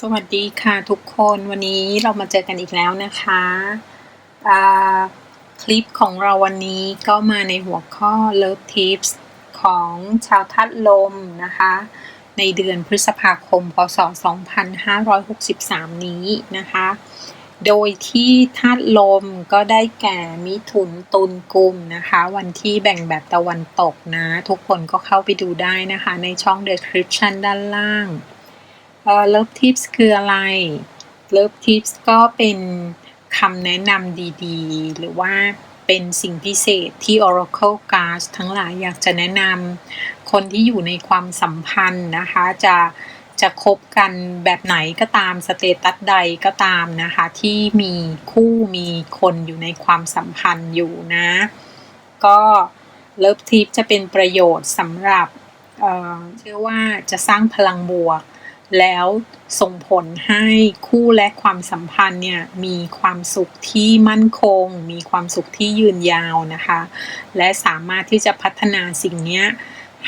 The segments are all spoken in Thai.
สวัสดีค่ะทุกคนวันนี้เรามาเจอกันอีกแล้วนะคะคลิปของเราวันนี้ก็มาในหัวข้อ Love Tips ของชาวทัดลมนะคะ ในเดือนพฤษภาคม พศ 2563 นี้นะคะ โดยที่ธาตุลมก็ได้แก่มิถุนตุลกุมนะคะ วันที่แบ่งแบบตะวันตกนะ ทุกคนก็เข้าไปดูได้นะคะ ในช่อง description ด้านล่าง เอ่อ Love Tips คืออะไร Love Tips ก็เป็นคำแนะนำดีๆ หรือว่าเป็นสิ่งพิเศษที่ Oracle Cards ทั้งหลายอยากจะแนะนำคนที่อยู่ในความสัมพันธ์นะคะ จะจะคบกันแบบไหนก็ตามสเตตัสใดก็ตามนะคะ ที่มีคู่มีคนอยู่ในความสัมพันธ์อยู่นะ ก็เลิฟทิปจะเป็นประโยชน์สำหรับเเชื่อว่าจะสร้างพลังบวก แล้วส่งผลให้คู่และความสัมพันธ์เนี่ยมีความสุขที่มั่นคง มีความสุขที่ยืนยาวนะคะ และสามารถที่จะพัฒนาสิ่งนี้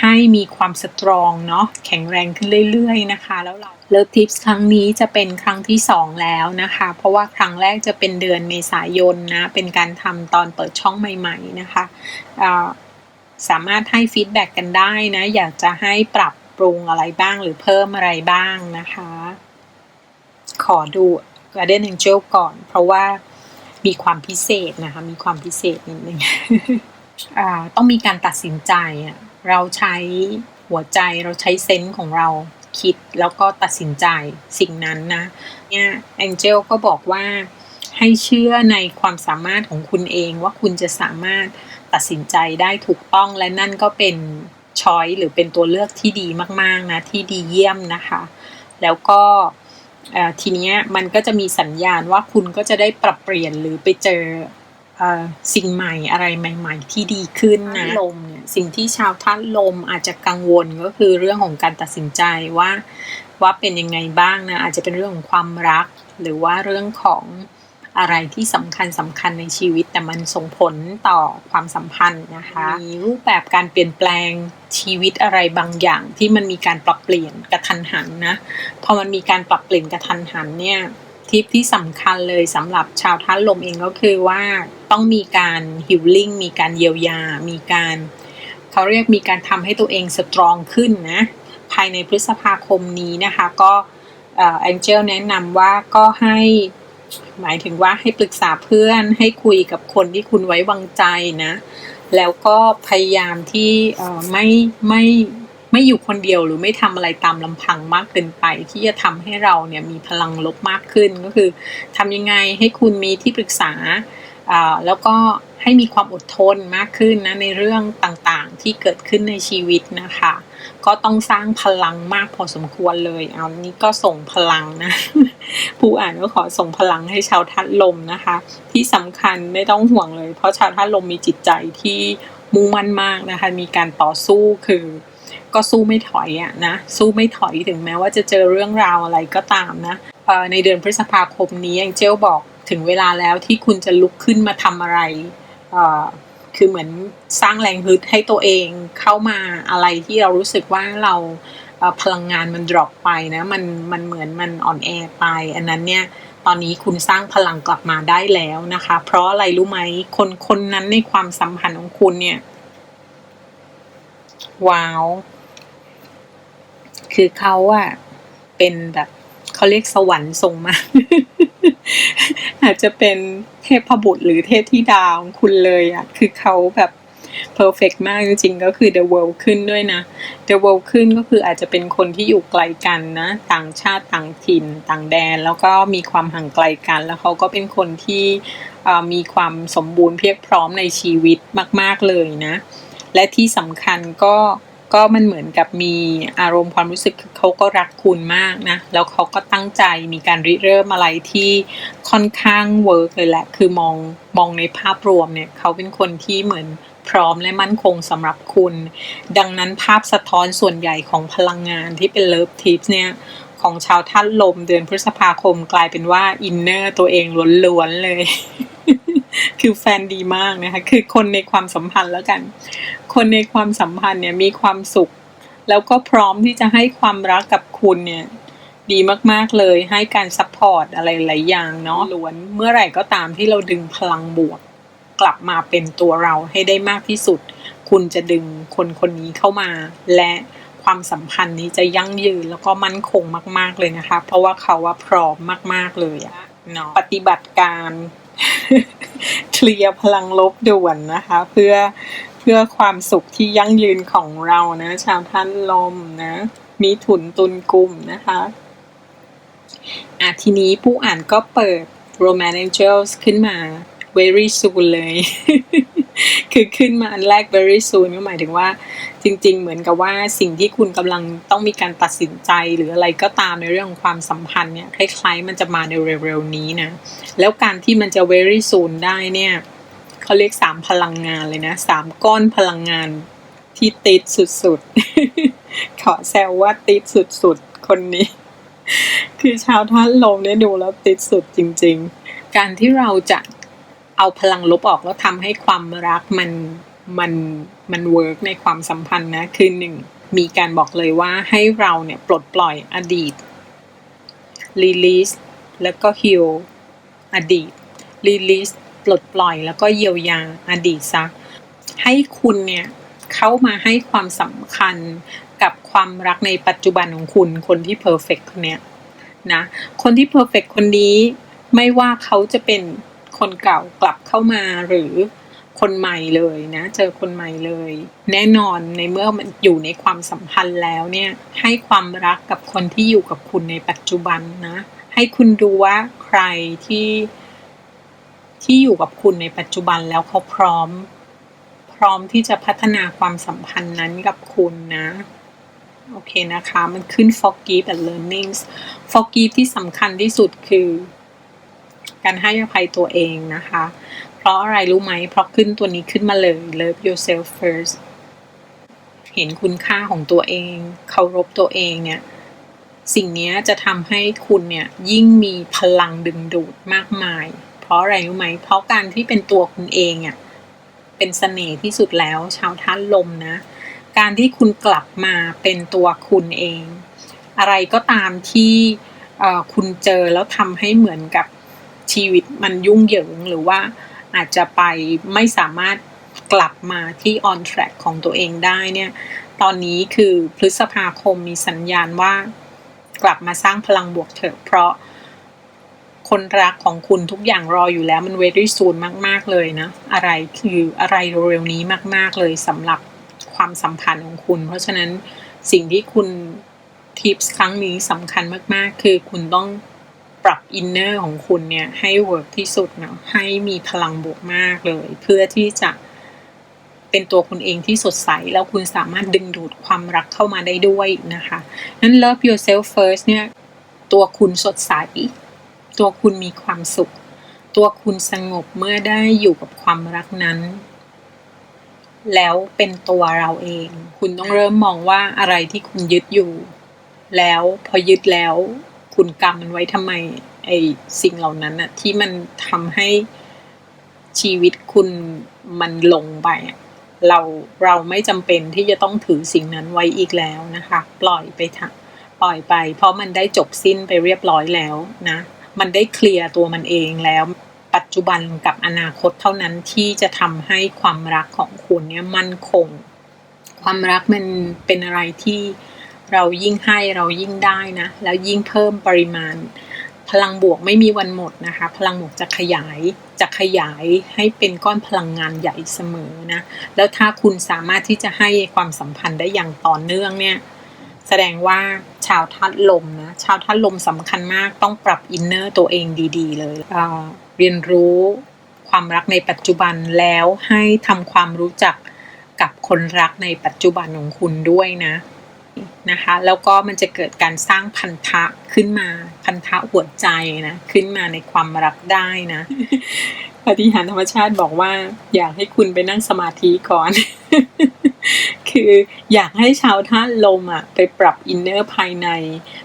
ให้มีความสตรองเนาะแข็งแรงขึ้นเรื่อยๆนะคะ แล้วเราเลิฟทิปส์ครั้งนี้จะเป็นครั้งที่ 2 แล้วนะคะ เพราะว่าครั้งแรกจะเป็นเดือนเมษายนนะ เป็นการทำตอนเปิดช่องใหม่ๆนะคะสามารถให้ฟีดแบ็กกันได้นะ อยากจะให้ปรับ ปรุงอะไรบ้างหรือเพิ่มอะไรบ้างนะคะ ขอดู Garden Angel ก่อน เพราะว่ามีความพิเศษนะคะ มีความพิเศษนิดนึงต้องมีการตัดสินใจอะเราใช้หัวใจเราใช้เซนส์ของเราคิดแล้วก็ตัดสินใจสิ่งนั้นนะเนี่ยแองเจลก็บอกว่าให้เชื่อในความสามารถของคุณเองว่าคุณจะสามารถตัดสินใจได้ถูกต้องและนั่นก็เป็น ช้อยหรือเป็นตัวเลือกที่ดีมากๆนะที่ดีเยี่ยมนะคะ แล้วก็เอ่อทีเนี้ยมันก็จะมีสัญญาณว่าคุณก็จะได้ปรับเปลี่ยนหรือไปเจอเอ่อสิ่งใหม่อะไรใหม่ ๆ ที่ดีขึ้นนะลมเนี่ยสิ่งที่ชาวท่านลมอาจจะกังวลก็คือเรื่องของการตัดสินใจว่าว่าเป็นยังไงบ้างนะอาจจะเป็นเรื่องของความรัก หรือว่าเรื่องของ อะไรที่สำคัญสำคัญในชีวิต แต่มันส่งผลต่อความสัมพันธ์นะคะ มีรูปแบบการเปลี่ยนแปลงชีวิตอะไรบางอย่าง ที่มันมีการปรับเปลี่ยนกระทันหันนะพอมันมีการปรับเปลี่ยนกระทันหันเนี่ยทิปที่สำคัญเลยสำหรับชาวท่านลมเองก็คือว่าต้องมีการฮิลลิ่งมีการเยียวยา มีการเขาเรียกมีการทำให้ตัวเองสตรองขึ้นนะภายในพฤษภาคมนี้นะคะก็แองเจลแนะนำว่าก็ให้ หมายถึงว่าให้ปรึกษาเพื่อนให้คุยกับคนที่คุณไว้วางใจนะ แล้วก็พยายามที่ไม่ไม่ไม่อยู่คนเดียวหรือไม่ทำอะไรตามลำพังมากเกินไป ที่จะทำให้เราเนี่ยมีพลังลบมากขึ้นก็คือทำยังไงให้คุณมีที่ปรึกษาอ่าแล้วก็ให้มีความอดทนมากขึ้นนะในเรื่องต่างๆที่เกิดขึ้นในชีวิตนะคะ ก็ต้องสร้างพลังมากพอสมควรเลย เอานี้ก็ส่งพลังนะ ผู้อ่านก็ขอส่งพลังให้ชาวทัดลมนะคะ ที่สำคัญไม่ต้องห่วงเลย เพราะชาวทัดลมมีจิตใจที่มุ่งมั่นมากนะคะ มีการต่อสู้คือก็สู้ไม่ถอยอะนะสู้ไม่ถอยถึงแม้ว่าจะเจอเรื่องราวอะไรก็ตามนะในเดือนพฤษภาคมนี้ยังเจลบอกถึงเวลาแล้วที่คุณจะลุกขึ้นมาทำอะไรคือเหมือนสร้างแรงฮึดให้ตัวเองเข้ามาอะไรที่เรารู้สึกว่าเรา พลังงานมันดรอปไปนะมันมันเหมือนมันอ่อนแอไป อันนั้นเนี่ยตอนนี้คุณสร้างพลังกลับมาได้แล้วนะคะ เพราะอะไรรู้ไหมคนคนนั้นในความสัมพันธ์ของคุณเนี่ยว้าว คือเขาอะเป็นแบบเขาเรียกสวรรค์ส่งมา อาจจะเป็นเทพบุตรหรือเทพธิดาของคุณเลยอะคือเขาแบบ เพอร์เฟกมากจริงๆ ก็คือ The World ขึ้นด้วยนะ The World ขึ้นก็คืออาจจะเป็นคนที่อยู่ไกลกันนะ ต่างชาติต่างถิ่น ต่างแดน แล้วก็มีความห่างไกลกัน แล้วเขาก็เป็นคนที่มีความสมบูรณ์เพียบพร้อมในชีวิตมาก ๆเลยนะ และที่สำคัญก็ก็มันเหมือนกับมีอารมณ์ความรู้สึกเขาก็รักคุณมากนะ แล้วเขาก็ตั้งใจมีการริเริ่มอะไรที่ค่อนข้างเวิร์กเลยแหละ คือมองมองในภาพรวมเนี่ย เขาเป็นคนที่เหมือน พร้อมและมั่นคงสำหรับคุณ ดังนั้นภาพสะท้อนส่วนใหญ่ของพลังงานที่เป็นเลิฟทิปเนี่ยของชาวท่านลมเดือนพฤษภาคมกลายเป็นว่าอินเนอร์ตัวเองล้วนๆเลย คือแฟนดีมากนะคะคือคนในความสัมพันธ์แล้วกัน คนในความสัมพันธ์เนี่ยมีความสุข แล้วก็พร้อมที่จะให้ความรักกับคุณเนี่ยดีมากๆเลยให้การซัพพอร์ตอะไรหลายอย่างเนาะล้วนเมื่อไหร่ก็ตามที่เราดึงพลังบวก กลับมาเป็นตัวเราให้ได้มากที่สุด คุณจะดึงคนคนนี้เข้ามา และความสัมพันธ์นี้จะยั่งยืนแล้วก็มั่นคงมาก ๆเลยนะคะ เพราะว่าเขาว่าพร้อมมาก ๆเลยอะเนาะปฏิบัติการเคลียร์พลังลบด่วนนะคะ เพื่อเพื่อความสุขที่ยั่งยืนของเรานะชาวท่านลมนะ มีถุนตุนกลุ่มนะคะอะทีนี้ผู้อ่านก็เปิด Romance Angels ขึ้นมา very soon เลย คือขึ้นมาอันแรก very soon ก็หมายถึงว่า จริง ๆ เหมือนกับว่าสิ่งที่คุณกำลังต้องมีการตัดสินใจหรืออะไรก็ตามในเรื่องของความสัมพันธ์เนี่ยคล้ายๆ มันจะมาในเร็วๆนี้นะ แล้วการที่มันจะ very soon ได้เนี่ยเขาเรียกสามพลังงานเลยนะสามก้อนพลังงานที่ติดสุดๆ ขอแซวว่าติดสุดๆ คนนี้ คือชาวท่านลมเนี่ยดูแล้วติดสุดจริง ๆ การที่เราจะ เอาพลังลบออกแล้วทำให้ความรักมันมันมันเวิร์กในความสัมพันธ์นะคือหนึ่งมีการบอกเลยว่าให้เราเนี่ยปลดปล่อยอดีต release แล้วก็ heal อดีต release ปลดปล่อยแล้วก็เยียวยาอดีตซะให้คุณเนี่ยเข้ามาให้ความสำคัญกับความรักในปัจจุบันของคุณ คนที่เพอร์เฟกคนเนี้ยนะคนที่เพอร์เฟกคนนี้ไม่ว่าเขาจะเป็น คนเก่ากลับเข้ามาหรือคนใหม่เลยนะ เจอคนใหม่เลย แน่นอนในเมื่อมันอยู่ในความสัมพันธ์แล้วเนี่ยให้ความรักกับคนที่อยู่กับคุณในปัจจุบันนะ ให้คุณดูว่าใครที่ที่อยู่กับคุณในปัจจุบันแล้วเขาพร้อม พร้อมที่จะพัฒนาความสัมพันธ์นั้นกับคุณนะ โอเคนะคะ มันขึ้น forgive and learnings forgive ที่สำคัญที่สุดคือ การให้อภัยตัวเองนะคะ เพราะอะไรรู้ไหม เพราะขึ้นตัวนี้ขึ้นมาเลย love yourself first เห็นคุณค่าของตัวเอง เคารพตัวเองเนี่ย สิ่งนี้จะทำให้คุณเนี่ยยิ่งมีพลังดึงดูดมากมาย เพราะอะไรรู้ไหม เพราะการที่เป็นตัวคุณเองอะเป็นเสน่ห์ที่สุดแล้วชาวท่านลมนะ การที่คุณกลับมาเป็นตัวคุณเอง อะไรก็ตามที่คุณเจอแล้วทำให้เหมือนกับ ชีวิตมันยุ่งเหยิงหรือว่าอาจจะไปไม่สามารถกลับมาที่ on track ของตัวเองได้เนี่ย ตอนนี้คือพฤษภาคมมีสัญญาณว่ากลับมาสร้างพลังบวกเถอะ เพราะคนรักของคุณทุกอย่างรออยู่แล้วมัน very soon มาก ๆ เลยนะ อะไรคืออะไรเร็วๆนี้มาก ๆ เลยสำหรับความสัมพันธ์ของคุณ เพราะฉะนั้นสิ่งที่คุณทิปส์ครั้งนี้สำคัญมาก ๆ คือคุณต้อง ปรับอินเนอร์ของคุณเนี่ยให้เวิร์กที่สุดเนาะให้มีพลังบวกมากเลย เพื่อที่จะเป็นตัวคุณเองที่สดใส แล้วคุณสามารถดึงดูดความรักเข้ามาได้ด้วยนะคะนั้น love yourself first เนี่ยตัวคุณสดใส ตัวคุณมีความสุข ตัวคุณสงบเมื่อได้อยู่กับความรักนั้น แล้วเป็นตัวเราเอง คุณต้องเริ่มมองว่าอะไรที่คุณยึดอยู่ แล้วพอยึดแล้ว คุณกรรมมันไว้ทำไม ไอสิ่งเหล่านั้นอะที่มันทำให้ชีวิตคุณมันลงไปเราเราไม่จำเป็นที่จะต้องถือสิ่งนั้นไว้อีกแล้วนะคะ ปล่อยไปทปล่อยไป เพราะมันได้จบสิ้นไปเรียบร้อยแล้วนะ มันได้เคลียร์ตัวมันเองแล้ว ปัจจุบันกับอนาคตเท่านั้นที่จะทำให้ความรักของคุณเนี่ยมั่นคง ความรักมันเป็นอะไรที่ เรายิ่งให้เรายิ่งได้นะ แล้วยิ่งเพิ่มปริมาณ พลังบวกไม่มีวันหมดนะคะ พลังบวกจะขยายจะขยายให้เป็นก้อนพลังงานใหญ่เสมอนะ แล้วถ้าคุณสามารถที่จะให้ความสัมพันธ์ได้อย่างต่อเนื่องเนี่ยแสดงว่าชาวทัดลมนะชาวทัดลมสำคัญมากต้องปรับอินเนอร์ตัวเองดีๆ เลยเเรียนรู้ความรักในปัจจุบันแล้วให้ทำความรู้จักกับคนรักในปัจจุบันของคุณด้วยนะ นะคะแล้วก็มันจะเกิดการสร้างพันธะขึ้นมาพันธะหัวใจนะขึ้นมาในความรักได้นะปฏิหารธรรมชาติบอกว่า อยากให้คุณไปนั่งสมาธิก่อน คืออยากให้ชาวท่านลมอะไปปรับอินเนอร์ภายใน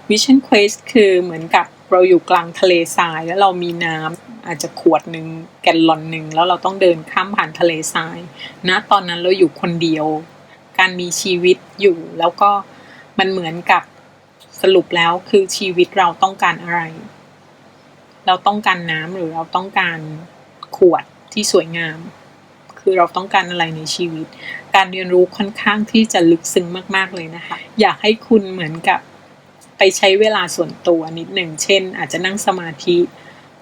Vision Quest คือเหมือนกับเราอยู่กลางทะเลทรายแล้วเรามีน้ำอาจจะขวดหนึ่งแกนลอนหนึ่งแล้วเราต้องเดินข้ามผ่านทะเลทรายนะตอนนั้นเราอยู่คนเดียว การมีชีวิตอยู่แล้วก็ มันเหมือนกับสรุปแล้วคือชีวิตเราต้องการอะไร เราต้องการน้ำหรือเราต้องการขวดที่สวยงาม คือเราต้องการอะไรในชีวิต การเรียนรู้ค่อนข้างที่จะลึกซึ้งมาก ๆเลยนะคะ อยากให้คุณเหมือนกับไปใช้เวลาส่วนตัวนิดหนึ่ง เช่น อาจจะนั่งสมาธิ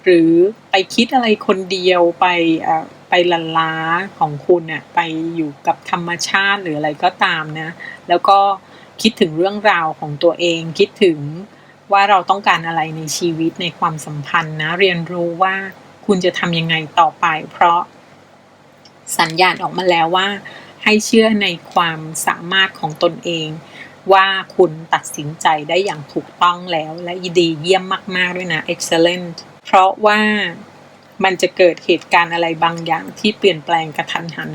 หรือไปคิดอะไรคนเดียวไปไปลันล้าของคุณเน่ยไปอยู่กับธรรมชาติหรืออะไรก็ตามนะ แล้วก็ คิดถึงเรื่องราวของตัวเอง คิดถึงว่าเราต้องการอะไรในชีวิตในความสัมพันธ์นะ เรียนรู้ว่าคุณจะทำยังไงต่อไป เพราะสัญญาณออกมาแล้วว่า ให้เชื่อในความสามารถของตนเอง ว่าคุณตัดสินใจได้อย่างถูกต้องแล้ว และดีเยี่ยมมาก ๆ ด้วยนะ excellent เพราะว่ามันจะเกิดเหตุการณ์อะไรบางอย่างที่เปลี่ยนแปลงกระทันหัน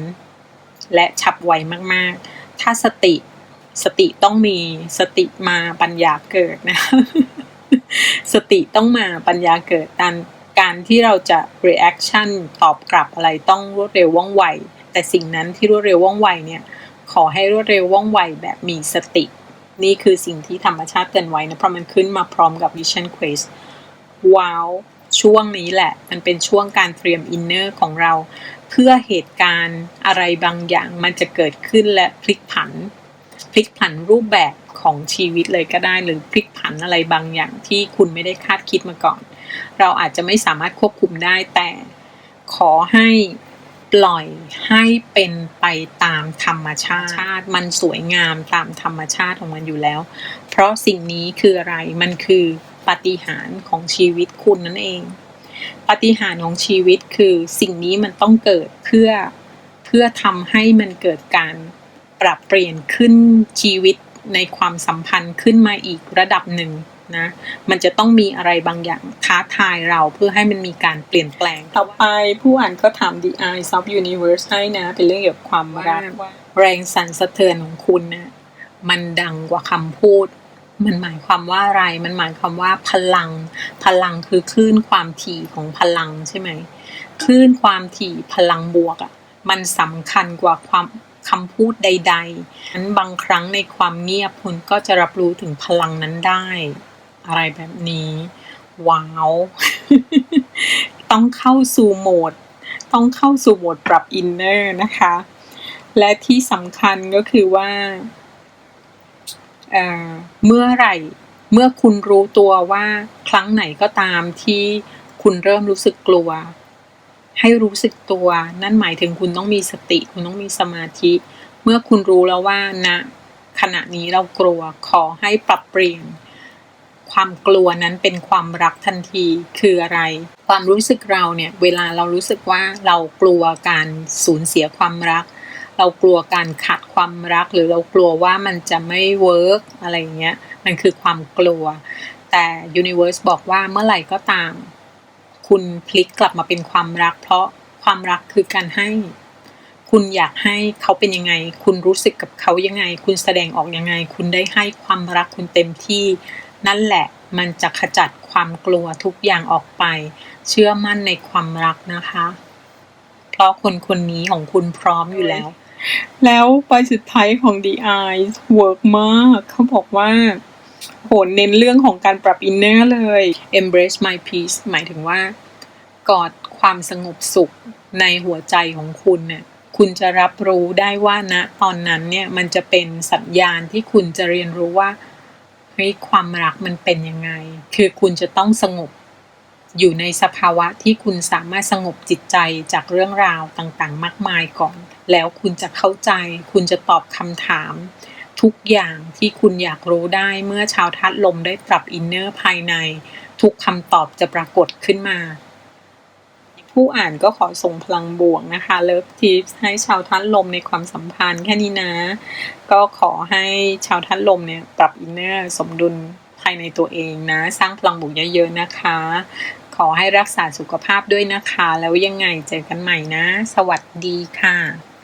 และฉับไวมาก ๆ ถ้าสติ สติต้องมีสติมาปัญญาเกิดนะ สติต้องมาปัญญาเกิดการการที่เราจะ reaction ตอบกลับอะไรต้องรวดเร็วว่องไว แต่สิ่งนั้นที่รวดเร็วว่องไวเนี่ย ขอให้รวดเร็วว่องไวแบบมีสติ นี่คือสิ่งที่ธรรมชาติเตือนไว้นะ เพราะมันขึ้นมาพร้อมกับ Vision Quest ว้าวช่วงนี้แหละ มันเป็นช่วงการเตรียมอินเนอร์ของเรา เพื่อเหตุการณ์อะไรบางอย่างมันจะเกิดขึ้นและพลิกผัน ลิกผันรูปแบบของชีวิตเลยก็ได้ หรือพลิกผันอะไรบางอย่างที่คุณไม่ได้คาดคิดมาก่อน เราอาจจะไม่สามารถควบคุมได้แต่ขอให้ปล่อยให้เป็นไปตามธรรมชาติ มันสวยงามตามธรรมชาติของมันอยู่แล้ว เพราะสิ่งนี้คืออะไรมันคือปาฏิหาริย์ของชีวิตคุณนั่นเองปาฏิหาริย์ของชีวิตคือสิ่งนี้มันต้องเกิดเพื่อเพื่อทำให้มันเกิดการ ปรับเปลี่ยนขึ้นชีวิตในความสัมพันธ์ขึ้นมาอีกระดับหนึ่งนะมันจะต้องมีอะไรบางอย่างท้าทายเราเพื่อให้มันมีการเปลี่ยนแปลง ต่อไปผู้อ่านก็ถาม The Eyes of Universe ให้นะ เป็นเรื่องเกี่ยวกับความรักแรงสั่นสะเทือนของคุณนะมันดังกว่าคำพูด มันหมายความว่าอะไร มันหมายความว่าพลัง พลังคือคลื่นความถี่ของพลังใช่ไหม คลื่นความถี่พลังบวกอะ่ะ มันสำคัญกว่าความ คำพูดใดๆนั้นบางครั้งในความเงียบคุณก็จะรับรู้ถึงพลังนั้นได้ อะไรแบบนี้ ว้าว ต้องเข้าสู่โหมด ต้องเข้าสู่โหมดปรับอินเนอร์นะคะ และที่สำคัญก็คือว่าเมื่อไหร่เมื่อคุณรู้ตัวว่าครั้งไหนก็ตามที่คุณเริ่มรู้สึกกลัว ให้รู้สึกตัว นั่นหมายถึงคุณต้องมีสติ คุณต้องมีสมาธิ เมื่อคุณรู้แล้วว่าณนะขณะนี้เรากลัวขอให้ปรับเปลี่ยน ความกลัวนั้นเป็นความรักทันทีคืออะไร ความรู้สึกเราเนี่ย เวลาเรารู้สึกว่าเรากลัวการสูญเสียความรัก เรากลัวการขาดความรัก หรือเรากลัวว่ามันจะไม่เวิร์กอะไรเงี้ยมันคือความกลัว แต่ Universe บอกว่าเมื่อไหร่ก็ตาม คุณพลิกกลับมาเป็นความรัก เพราะความรักคือการให้ คุณอยากให้เขาเป็นยังไง คุณรู้สึกกับเขายังไง คุณแสดงออกยังไง คุณได้ให้ความรักคุณเต็มที่ นั่นแหละมันจะขจัดความกลัวทุกอย่างออกไป เชื่อมั่นในความรักนะคะ เพราะคนคนนี้ของคุณพร้อมอยู่แล้ว แล้วใบสุดท้ายของ The Eyes work มาก เขาบอกว่า โหเน้นเรื่องของการปรับอินเนอร์เลย embrace my peace หมายถึงว่ากอดความสงบสุขในหัวใจของคุณเนี่ยคุณจะรับรู้ได้ว่าณนะตอนนั้นเนี่ยมันจะเป็นสัญญาณที่คุณจะเรียนรู้ว่าเฮ้ยความรักมันเป็นยังไง คือคุณจะต้องสงบอยู่ในสภาวะที่คุณสามารถสงบจิตใจจากเรื่องราวต่างๆ มากมายก่อน แล้วคุณจะเข้าใจ คุณจะตอบคำถาม ทุกอย่างที่คุณอยากรู้ได้เมื่อชาวทัดลมได้ปรับอินเนอร์ภายใน ทุกคำตอบจะปรากฏขึ้นมา ผู้อ่านก็ขอส่งพลังบวกนะคะเลิฟทิปให้ชาวทัดลมในความสัมพันธ์แค่นี้นะ ก็ขอให้ชาวทัดลมเนี่ยปรับอินเนอร์สมดุลภายในตัวเองนะ สร้างพลังบวกเยอะๆนะคะ ขอให้รักษาสุขภาพด้วยนะคะ แล้วยังไงเจอกันใหม่นะ สวัสดีค่ะ